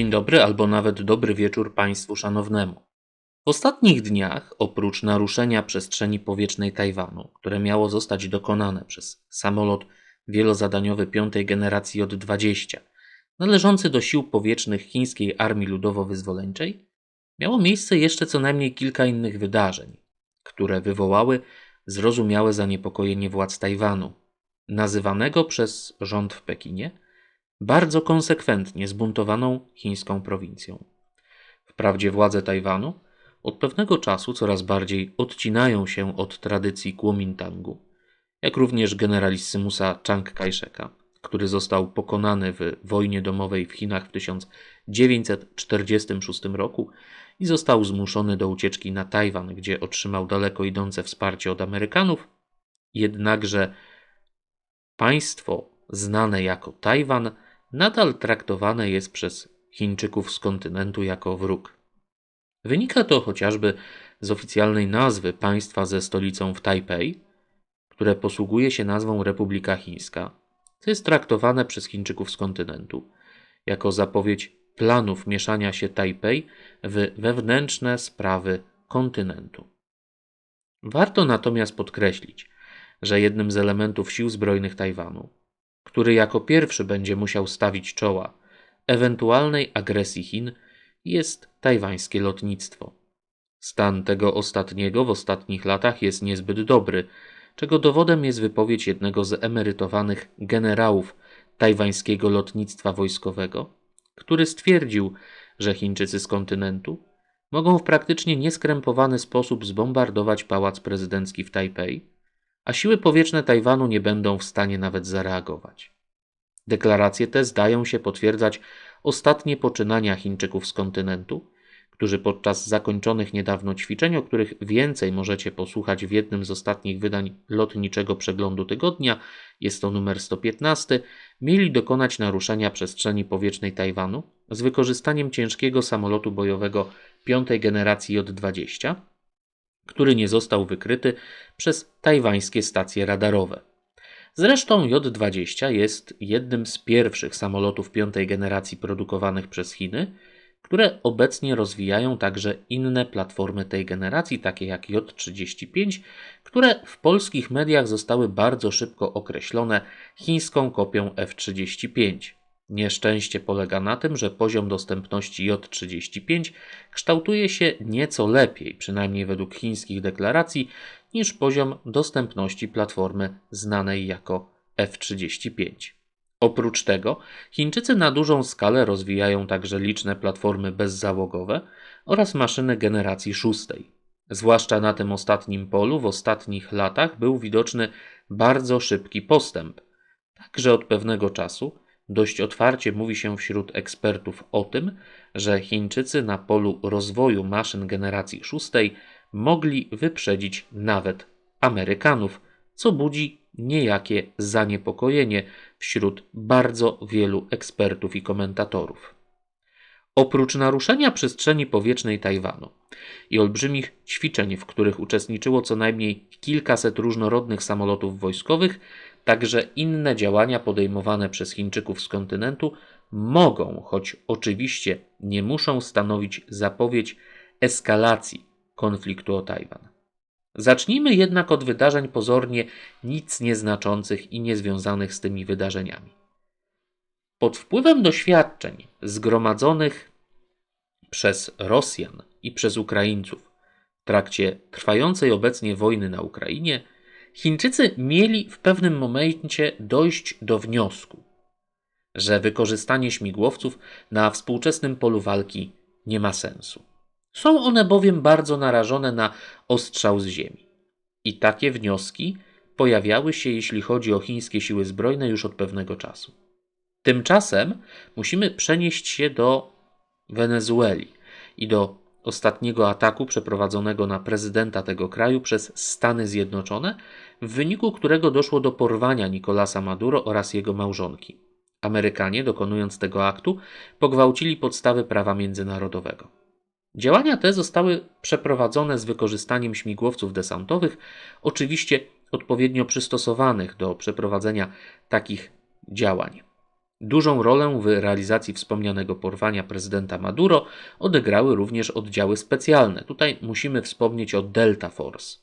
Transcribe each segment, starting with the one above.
Dzień dobry albo nawet dobry wieczór Państwu szanownemu. W ostatnich dniach, oprócz naruszenia przestrzeni powietrznej Tajwanu, które miało zostać dokonane przez samolot wielozadaniowy piątej generacji J-20, należący do sił powietrznych Chińskiej Armii Ludowo-Wyzwoleńczej, miało miejsce jeszcze co najmniej kilka innych wydarzeń, które wywołały zrozumiałe zaniepokojenie władz Tajwanu, nazywanego przez rząd w Pekinie bardzo konsekwentnie zbuntowaną chińską prowincją. Wprawdzie władze Tajwanu od pewnego czasu coraz bardziej odcinają się od tradycji Kuomintangu, jak również generalissimusa Chiang Kai-sheka, który został pokonany w wojnie domowej w Chinach w 1946 roku i został zmuszony do ucieczki na Tajwan, gdzie otrzymał daleko idące wsparcie od Amerykanów. Jednakże państwo znane jako Tajwan nadal traktowane jest przez Chińczyków z kontynentu jako wróg. Wynika to chociażby z oficjalnej nazwy państwa ze stolicą w Tajpej, które posługuje się nazwą Republika Chińska, co jest traktowane przez Chińczyków z kontynentu jako zapowiedź planów mieszania się Tajpej w wewnętrzne sprawy kontynentu. Warto natomiast podkreślić, że jednym z elementów sił zbrojnych Tajwanu, który jako pierwszy będzie musiał stawić czoła ewentualnej agresji Chin, jest tajwańskie lotnictwo. Stan tego ostatniego w ostatnich latach jest niezbyt dobry, czego dowodem jest wypowiedź jednego z emerytowanych generałów tajwańskiego lotnictwa wojskowego, który stwierdził, że Chińczycy z kontynentu mogą w praktycznie nieskrępowany sposób zbombardować pałac prezydencki w Tajpej, a siły powietrzne Tajwanu nie będą w stanie nawet zareagować. Deklaracje te zdają się potwierdzać ostatnie poczynania Chińczyków z kontynentu, którzy podczas zakończonych niedawno ćwiczeń, o których więcej możecie posłuchać w jednym z ostatnich wydań lotniczego przeglądu tygodnia, jest to numer 115, mieli dokonać naruszenia przestrzeni powietrznej Tajwanu z wykorzystaniem ciężkiego samolotu bojowego piątej generacji J-20, który nie został wykryty przez tajwańskie stacje radarowe. Zresztą J-20 jest jednym z pierwszych samolotów piątej generacji produkowanych przez Chiny, które obecnie rozwijają także inne platformy tej generacji, takie jak J-35, które w polskich mediach zostały bardzo szybko określone chińską kopią F-35. Nieszczęście polega na tym, że poziom dostępności J-35 kształtuje się nieco lepiej, przynajmniej według chińskich deklaracji, niż poziom dostępności platformy znanej jako F-35. Oprócz tego Chińczycy na dużą skalę rozwijają także liczne platformy bezzałogowe oraz maszyny generacji szóstej. Zwłaszcza na tym ostatnim polu w ostatnich latach był widoczny bardzo szybki postęp, także od pewnego czasu dość otwarcie mówi się wśród ekspertów o tym, że Chińczycy na polu rozwoju maszyn generacji szóstej mogli wyprzedzić nawet Amerykanów, co budzi niejakie zaniepokojenie wśród bardzo wielu ekspertów i komentatorów. Oprócz naruszenia przestrzeni powietrznej Tajwanu i olbrzymich ćwiczeń, w których uczestniczyło co najmniej kilkaset różnorodnych samolotów wojskowych, także inne działania podejmowane przez Chińczyków z kontynentu mogą, choć oczywiście nie muszą stanowić zapowiedź eskalacji konfliktu o Tajwan. Zacznijmy jednak od wydarzeń pozornie nic nieznaczących i niezwiązanych z tymi wydarzeniami. Pod wpływem doświadczeń zgromadzonych przez Rosjan i przez Ukraińców w trakcie trwającej obecnie wojny na Ukrainie, Chińczycy mieli w pewnym momencie dojść do wniosku, że wykorzystanie śmigłowców na współczesnym polu walki nie ma sensu. Są one bowiem bardzo narażone na ostrzał z ziemi. I takie wnioski pojawiały się, jeśli chodzi o chińskie siły zbrojne, już od pewnego czasu. Tymczasem musimy przenieść się do Wenezueli i do ostatniego ataku przeprowadzonego na prezydenta tego kraju przez Stany Zjednoczone, w wyniku którego doszło do porwania Nicolasa Maduro oraz jego małżonki. Amerykanie, dokonując tego aktu, pogwałcili podstawy prawa międzynarodowego. Działania te zostały przeprowadzone z wykorzystaniem śmigłowców desantowych, oczywiście odpowiednio przystosowanych do przeprowadzenia takich działań. Dużą rolę w realizacji wspomnianego porwania prezydenta Maduro odegrały również oddziały specjalne. Tutaj musimy wspomnieć o Delta Force.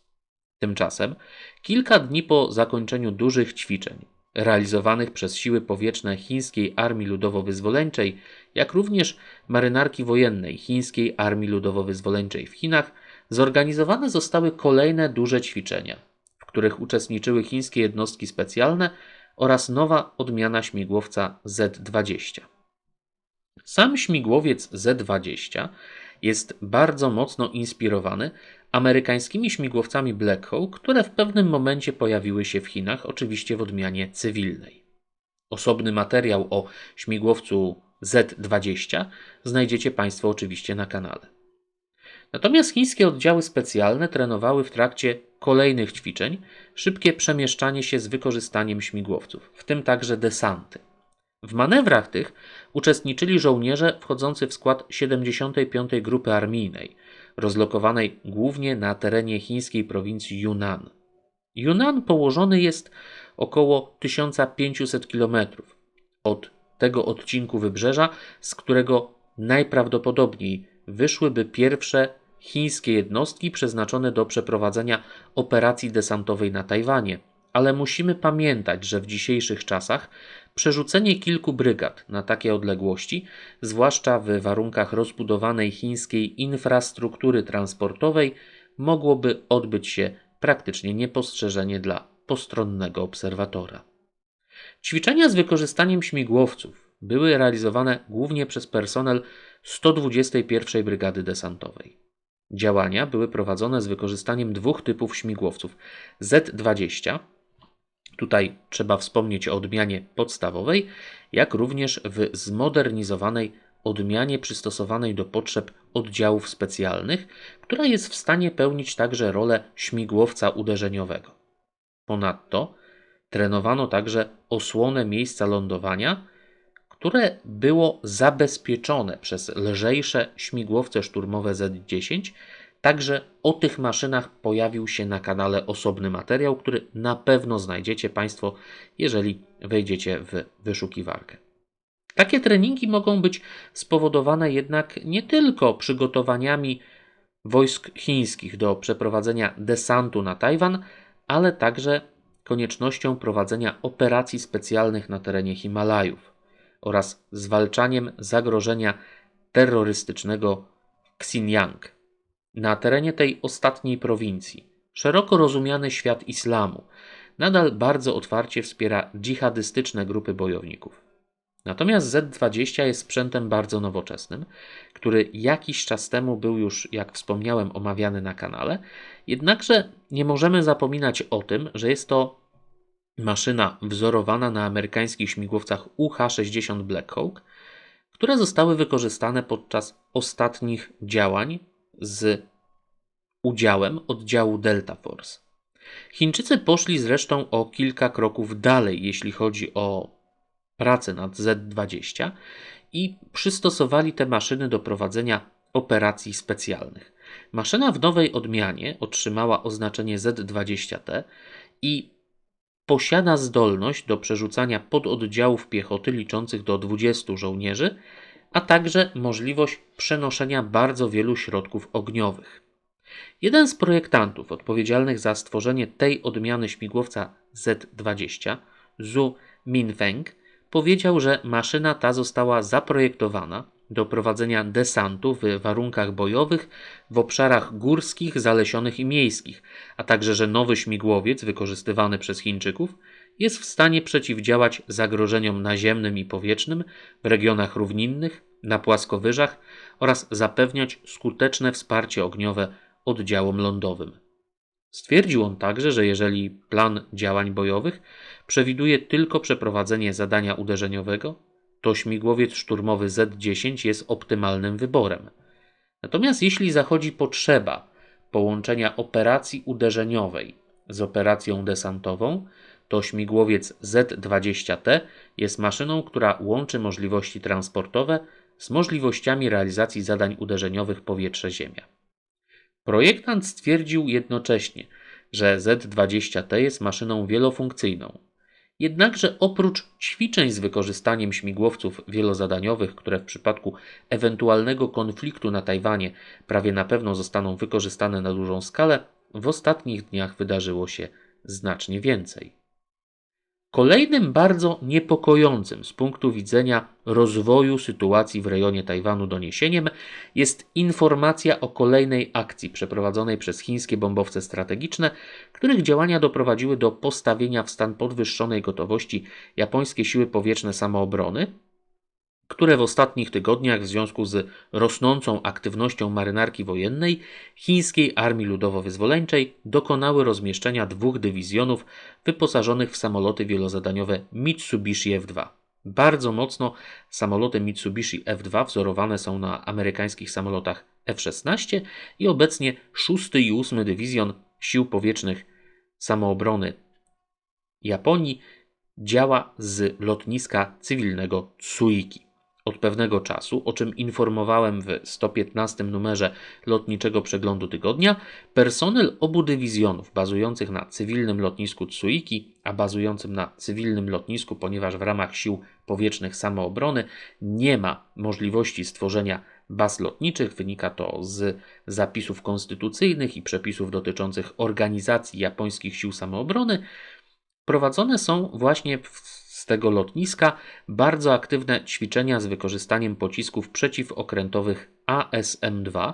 Tymczasem, kilka dni po zakończeniu dużych ćwiczeń realizowanych przez siły powietrzne Chińskiej Armii Ludowo-Wyzwoleńczej, jak również marynarki wojennej Chińskiej Armii Ludowo-Wyzwoleńczej w Chinach, zorganizowane zostały kolejne duże ćwiczenia, w których uczestniczyły chińskie jednostki specjalne oraz nowa odmiana śmigłowca Z-20. Sam śmigłowiec Z-20 jest bardzo mocno inspirowany amerykańskimi śmigłowcami Black Hawk, które w pewnym momencie pojawiły się w Chinach, oczywiście w odmianie cywilnej. Osobny materiał o śmigłowcu Z-20 znajdziecie Państwo oczywiście na kanale. Natomiast chińskie oddziały specjalne trenowały w trakcie kolejnych ćwiczeń szybkie przemieszczanie się z wykorzystaniem śmigłowców, w tym także desanty. W manewrach tych uczestniczyli żołnierze wchodzący w skład 75. Grupy Armijnej, rozlokowanej głównie na terenie chińskiej prowincji Yunnan. Yunnan położony jest około 1500 km od tego odcinku wybrzeża, z którego najprawdopodobniej wyszłyby pierwsze chińskie jednostki przeznaczone do przeprowadzenia operacji desantowej na Tajwanie. Ale musimy pamiętać, że w dzisiejszych czasach przerzucenie kilku brygad na takie odległości, zwłaszcza w warunkach rozbudowanej chińskiej infrastruktury transportowej, mogłoby odbyć się praktycznie niepostrzeżenie dla postronnego obserwatora. Ćwiczenia z wykorzystaniem śmigłowców były realizowane głównie przez personel 121 Brygady Desantowej. Działania były prowadzone z wykorzystaniem dwóch typów śmigłowców: Z-20, tutaj trzeba wspomnieć o odmianie podstawowej, jak również w zmodernizowanej odmianie przystosowanej do potrzeb oddziałów specjalnych, która jest w stanie pełnić także rolę śmigłowca uderzeniowego. Ponadto trenowano także osłonę miejsca lądowania które było zabezpieczone przez lżejsze śmigłowce szturmowe Z-10. Także o tych maszynach pojawił się na kanale osobny materiał, który na pewno znajdziecie Państwo, jeżeli wejdziecie w wyszukiwarkę. Takie treningi mogą być spowodowane jednak nie tylko przygotowaniami wojsk chińskich do przeprowadzenia desantu na Tajwan, ale także koniecznością prowadzenia operacji specjalnych na terenie Himalajów oraz zwalczaniem zagrożenia terrorystycznego w Xinjiang. Na terenie tej ostatniej prowincji szeroko rozumiany świat islamu nadal bardzo otwarcie wspiera dżihadystyczne grupy bojowników. Natomiast Z-20 jest sprzętem bardzo nowoczesnym, który jakiś czas temu był już, jak wspomniałem, omawiany na kanale. Jednakże nie możemy zapominać o tym, że jest to maszyna wzorowana na amerykańskich śmigłowcach UH-60 Black Hawk, które zostały wykorzystane podczas ostatnich działań z udziałem oddziału Delta Force. Chińczycy poszli zresztą o kilka kroków dalej, jeśli chodzi o pracę nad Z-20 i przystosowali te maszyny do prowadzenia operacji specjalnych. Maszyna w nowej odmianie otrzymała oznaczenie Z-20T i posiada zdolność do przerzucania pododdziałów piechoty liczących do 20 żołnierzy, a także możliwość przenoszenia bardzo wielu środków ogniowych. Jeden z projektantów odpowiedzialnych za stworzenie tej odmiany śmigłowca Z-20, Zhu Minfeng, powiedział, że maszyna ta została zaprojektowana do prowadzenia desantu w warunkach bojowych w obszarach górskich, zalesionych i miejskich, a także że nowy śmigłowiec wykorzystywany przez Chińczyków jest w stanie przeciwdziałać zagrożeniom naziemnym i powietrznym w regionach równinnych, na płaskowyżach oraz zapewniać skuteczne wsparcie ogniowe oddziałom lądowym. Stwierdził on także, że jeżeli plan działań bojowych przewiduje tylko przeprowadzenie zadania uderzeniowego, to śmigłowiec szturmowy Z-10 jest optymalnym wyborem. Natomiast jeśli zachodzi potrzeba połączenia operacji uderzeniowej z operacją desantową, to śmigłowiec Z-20T jest maszyną, która łączy możliwości transportowe z możliwościami realizacji zadań uderzeniowych powietrze-ziemia. Projektant stwierdził jednocześnie, że Z-20T jest maszyną wielofunkcyjną, Jednakże oprócz ćwiczeń z wykorzystaniem śmigłowców wielozadaniowych, które w przypadku ewentualnego konfliktu na Tajwanie prawie na pewno zostaną wykorzystane na dużą skalę, w ostatnich dniach wydarzyło się znacznie więcej. Kolejnym bardzo niepokojącym z punktu widzenia rozwoju sytuacji w rejonie Tajwanu doniesieniem jest informacja o kolejnej akcji przeprowadzonej przez chińskie bombowce strategiczne, których działania doprowadziły do postawienia w stan podwyższonej gotowości japońskie siły powietrzne samoobrony, które w ostatnich tygodniach w związku z rosnącą aktywnością marynarki wojennej chińskiej Armii Ludowo-Wyzwoleńczej dokonały rozmieszczenia dwóch dywizjonów wyposażonych w samoloty wielozadaniowe Mitsubishi F-2. Bardzo mocno samoloty Mitsubishi F-2 wzorowane są na amerykańskich samolotach F-16 i obecnie 6 i 8 Dywizjon Sił Powietrznych Samoobrony Japonii działa z lotniska cywilnego Tsuiki od pewnego czasu, o czym informowałem w 115 numerze lotniczego przeglądu tygodnia, personel obu dywizjonów bazujących na cywilnym lotnisku Tsuiki, a bazującym na cywilnym lotnisku, ponieważ w ramach sił powietrznych samoobrony nie ma możliwości stworzenia baz lotniczych. Wynika to z zapisów konstytucyjnych i przepisów dotyczących organizacji japońskich sił samoobrony. Prowadzone są właśnie w tego lotniska bardzo aktywne ćwiczenia z wykorzystaniem pocisków przeciwokrętowych ASM-2,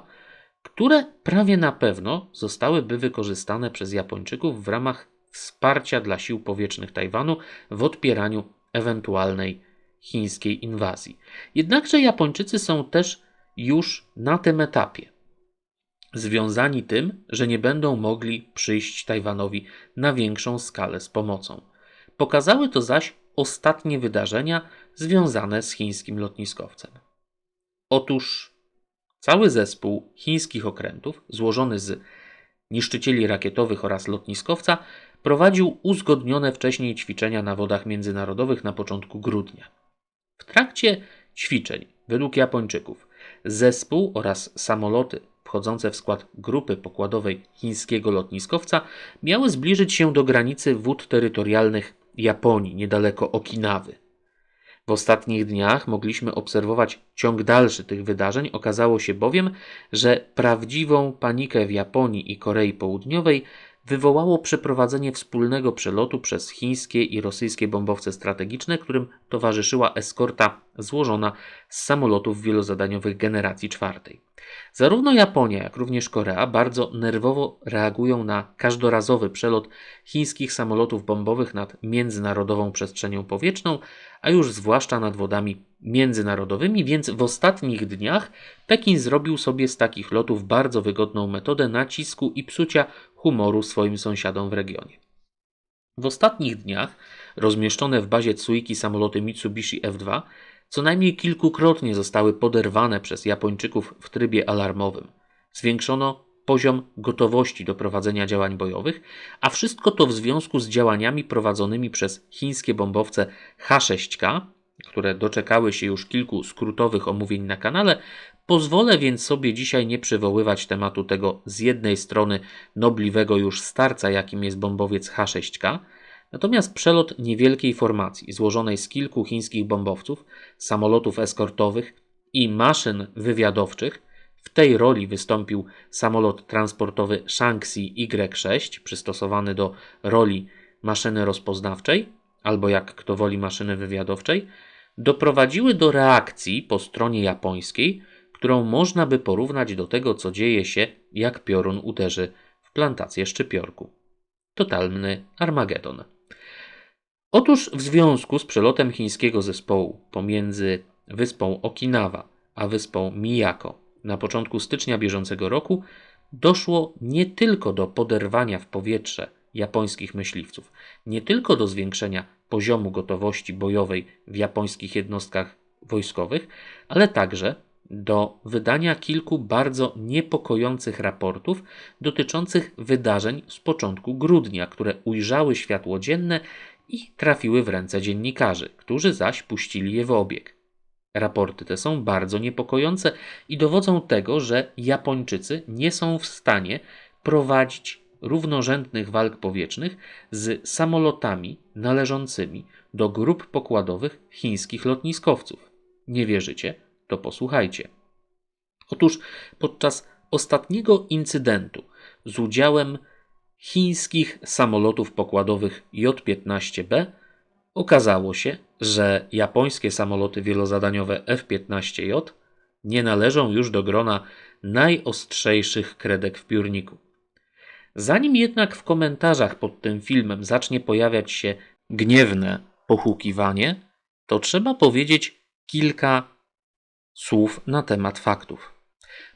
które prawie na pewno zostałyby wykorzystane przez Japończyków w ramach wsparcia dla sił powietrznych Tajwanu w odpieraniu ewentualnej chińskiej inwazji. Jednakże Japończycy są też już na tym etapie związani tym, że nie będą mogli przyjść Tajwanowi na większą skalę z pomocą. Pokazały to zaś ostatnie wydarzenia związane z chińskim lotniskowcem. Otóż cały zespół chińskich okrętów, złożony z niszczycieli rakietowych oraz lotniskowca, prowadził uzgodnione wcześniej ćwiczenia na wodach międzynarodowych na początku grudnia. W trakcie ćwiczeń, według Japończyków, zespół oraz samoloty wchodzące w skład grupy pokładowej chińskiego lotniskowca miały zbliżyć się do granicy wód terytorialnych Japonii, niedaleko Okinawy. W ostatnich dniach mogliśmy obserwować ciąg dalszy tych wydarzeń. Okazało się bowiem, że prawdziwą panikę w Japonii i Korei Południowej wywołało przeprowadzenie wspólnego przelotu przez chińskie i rosyjskie bombowce strategiczne, którym towarzyszyła eskorta złożona z samolotów wielozadaniowych generacji czwartej. Zarówno Japonia, jak również Korea bardzo nerwowo reagują na każdorazowy przelot chińskich samolotów bombowych nad międzynarodową przestrzenią powietrzną, a już zwłaszcza nad wodami międzynarodowymi, więc w ostatnich dniach Pekin zrobił sobie z takich lotów bardzo wygodną metodę nacisku i psucia humoru swoim sąsiadom w regionie. W ostatnich dniach rozmieszczone w bazie Tsuiki samoloty Mitsubishi F-2 co najmniej kilkukrotnie zostały poderwane przez Japończyków w trybie alarmowym. Zwiększono poziom gotowości do prowadzenia działań bojowych, a wszystko to w związku z działaniami prowadzonymi przez chińskie bombowce H-6K, które doczekały się już kilku skrótowych omówień na kanale. Pozwolę więc sobie dzisiaj nie przywoływać tematu tego z jednej strony nobliwego już starca, jakim jest bombowiec H-6K, Natomiast przelot niewielkiej formacji, złożonej z kilku chińskich bombowców, samolotów eskortowych i maszyn wywiadowczych, w tej roli wystąpił samolot transportowy Shaanxi Y-6, przystosowany do roli maszyny rozpoznawczej, albo jak kto woli maszyny wywiadowczej, doprowadziły do reakcji po stronie japońskiej, którą można by porównać do tego, co dzieje się, jak piorun uderzy w plantację szczypiorku. Totalny Armagedon. Otóż w związku z przelotem chińskiego zespołu pomiędzy wyspą Okinawa a wyspą Miyako na początku stycznia bieżącego roku doszło nie tylko do poderwania w powietrze japońskich myśliwców, nie tylko do zwiększenia poziomu gotowości bojowej w japońskich jednostkach wojskowych, ale także do wydania kilku bardzo niepokojących raportów dotyczących wydarzeń z początku grudnia, które ujrzały światło dzienne i trafiły w ręce dziennikarzy, którzy zaś puścili je w obieg. Raporty te są bardzo niepokojące i dowodzą tego, że Japończycy nie są w stanie prowadzić równorzędnych walk powietrznych z samolotami należącymi do grup pokładowych chińskich lotniskowców. Nie wierzycie? To posłuchajcie. Otóż podczas ostatniego incydentu z udziałem chińskich samolotów pokładowych J-15B okazało się, że japońskie samoloty wielozadaniowe F-15J nie należą już do grona najostrzejszych kredek w piórniku. Zanim jednak w komentarzach pod tym filmem zacznie pojawiać się gniewne pochukiwanie, to trzeba powiedzieć kilka słów na temat faktów.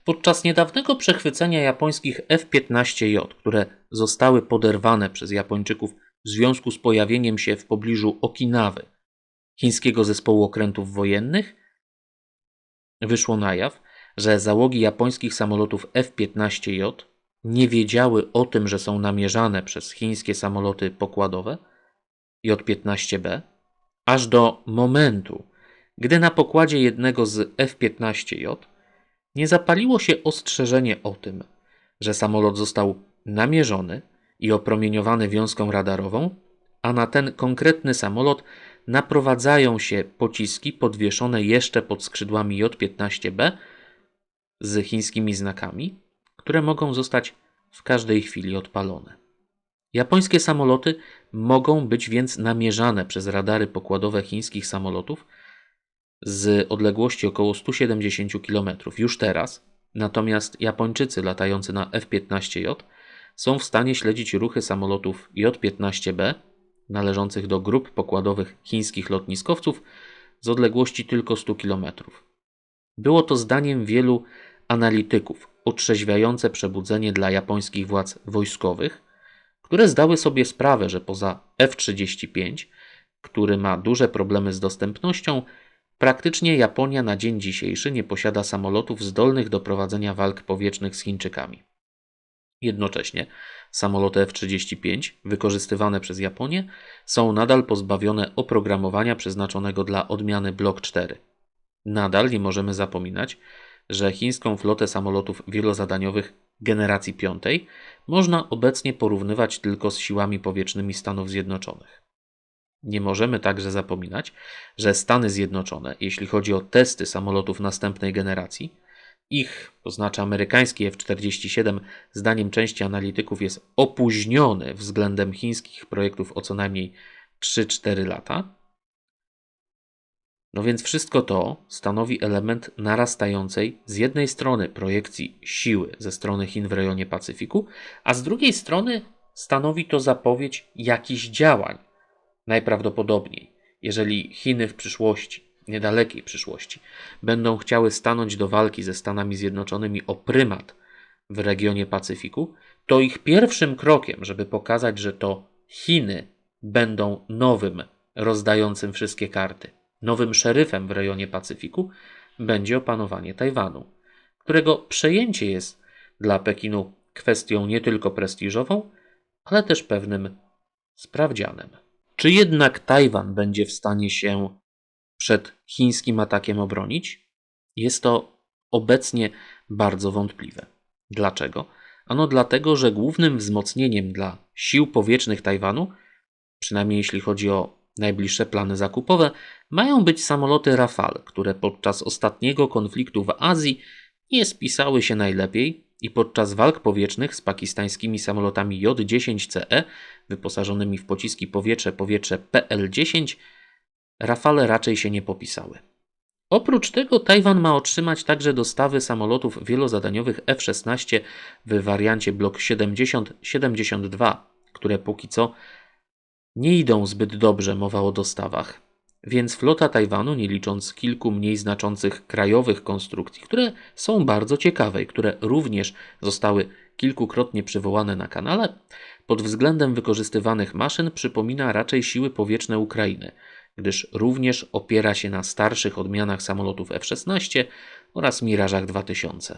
Podczas niedawnego przechwycenia japońskich F-15J, które zostały poderwane przez Japończyków w związku z pojawieniem się w pobliżu Okinawy chińskiego zespołu okrętów wojennych, wyszło na jaw, że załogi japońskich samolotów F-15J nie wiedziały o tym, że są namierzane przez chińskie samoloty pokładowe J-15B, aż do momentu, gdy na pokładzie jednego z F-15J nie zapaliło się ostrzeżenie o tym, że samolot został namierzony i opromieniowany wiązką radarową, a na ten konkretny samolot naprowadzają się pociski podwieszone jeszcze pod skrzydłami J-15B z chińskimi znakami, które mogą zostać w każdej chwili odpalone. Japońskie samoloty mogą być więc namierzane przez radary pokładowe chińskich samolotów z odległości około 170 km już teraz, natomiast Japończycy latający na F-15J są w stanie śledzić ruchy samolotów J-15B należących do grup pokładowych chińskich lotniskowców z odległości tylko 100 km. Było to zdaniem wielu analityków otrzeźwiające przebudzenie dla japońskich władz wojskowych, które zdały sobie sprawę, że poza F-35, który ma duże problemy z dostępnością, praktycznie Japonia na dzień dzisiejszy nie posiada samolotów zdolnych do prowadzenia walk powietrznych z Chińczykami. Jednocześnie samoloty F-35 wykorzystywane przez Japonię są nadal pozbawione oprogramowania przeznaczonego dla odmiany Block 4. Nadal nie możemy zapominać, że chińską flotę samolotów wielozadaniowych generacji piątej można obecnie porównywać tylko z siłami powietrznymi Stanów Zjednoczonych. Nie możemy także zapominać, że Stany Zjednoczone, jeśli chodzi o testy samolotów następnej generacji, ich, to znaczy amerykański F-47, zdaniem części analityków jest opóźniony względem chińskich projektów o co najmniej 3-4 lata. No więc wszystko to stanowi element narastającej z jednej strony projekcji siły ze strony Chin w rejonie Pacyfiku, a z drugiej strony stanowi to zapowiedź jakichś działań. Najprawdopodobniej, jeżeli Chiny w przyszłości niedalekiej przyszłości będą chciały stanąć do walki ze Stanami Zjednoczonymi o prymat w regionie Pacyfiku, to ich pierwszym krokiem, żeby pokazać, że to Chiny będą nowym, rozdającym wszystkie karty, nowym szeryfem w rejonie Pacyfiku, będzie opanowanie Tajwanu, którego przejęcie jest dla Pekinu kwestią nie tylko prestiżową, ale też pewnym sprawdzianem. Czy jednak Tajwan będzie w stanie się przed chińskim atakiem obronić? Jest to obecnie bardzo wątpliwe. Dlaczego? Ano dlatego, że głównym wzmocnieniem dla sił powietrznych Tajwanu, przynajmniej jeśli chodzi o najbliższe plany zakupowe, mają być samoloty Rafale, które podczas ostatniego konfliktu w Azji nie spisały się najlepiej i podczas walk powietrznych z pakistańskimi samolotami J-10CE wyposażonymi w pociski powietrze-powietrze PL-10 Rafale raczej się nie popisały. Oprócz tego Tajwan ma otrzymać także dostawy samolotów wielozadaniowych F-16 w wariancie Block 70-72, które póki co nie idą zbyt dobrze, mowa o dostawach. Więc flota Tajwanu, nie licząc kilku mniej znaczących krajowych konstrukcji, które są bardzo ciekawe i które również zostały kilkukrotnie przywołane na kanale, pod względem wykorzystywanych maszyn przypomina raczej siły powietrzne Ukrainy – gdyż również opiera się na starszych odmianach samolotów F-16 oraz Mirażach 2000.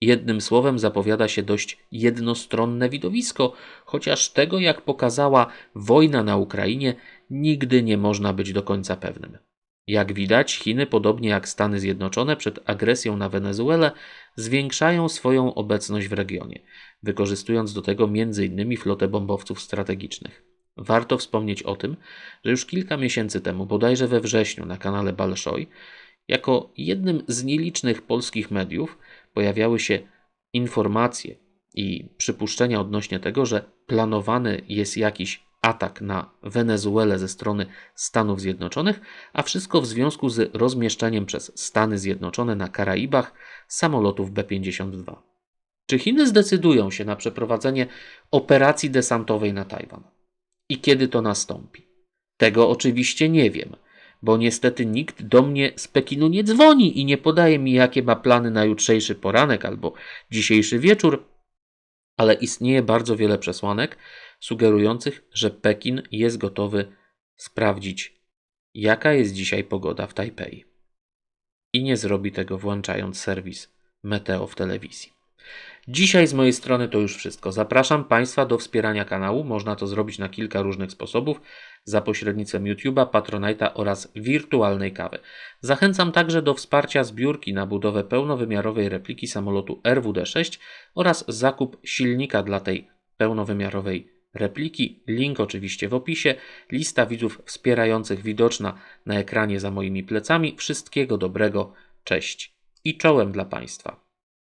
Jednym słowem zapowiada się dość jednostronne widowisko, chociaż tego, jak pokazała wojna na Ukrainie, nigdy nie można być do końca pewnym. Jak widać, Chiny, podobnie jak Stany Zjednoczone przed agresją na Wenezuelę, zwiększają swoją obecność w regionie, wykorzystując do tego m.in. flotę bombowców strategicznych. Warto wspomnieć o tym, że już kilka miesięcy temu, bodajże we wrześniu, na kanale Balszoj, jako jednym z nielicznych polskich mediów pojawiały się informacje i przypuszczenia odnośnie tego, że planowany jest jakiś atak na Wenezuelę ze strony Stanów Zjednoczonych, a wszystko w związku z rozmieszczeniem przez Stany Zjednoczone na Karaibach samolotów B-52. Czy Chiny zdecydują się na przeprowadzenie operacji desantowej na Tajwan? I kiedy to nastąpi? Tego oczywiście nie wiem, bo niestety nikt do mnie z Pekinu nie dzwoni i nie podaje mi, jakie ma plany na jutrzejszy poranek albo dzisiejszy wieczór, ale istnieje bardzo wiele przesłanek sugerujących, że Pekin jest gotowy sprawdzić, jaka jest dzisiaj pogoda w Tajpej. I nie zrobi tego włączając serwis Meteo w telewizji. Dzisiaj z mojej strony to już wszystko. Zapraszam Państwa do wspierania kanału. Można to zrobić na kilka różnych sposobów za pośrednictwem YouTube'a, Patronite'a oraz wirtualnej kawy. Zachęcam także do wsparcia zbiórki na budowę pełnowymiarowej repliki samolotu RWD-6 oraz zakup silnika dla tej pełnowymiarowej repliki. Link oczywiście w opisie. Lista widzów wspierających widoczna na ekranie za moimi plecami. Wszystkiego dobrego. Cześć i czołem dla Państwa.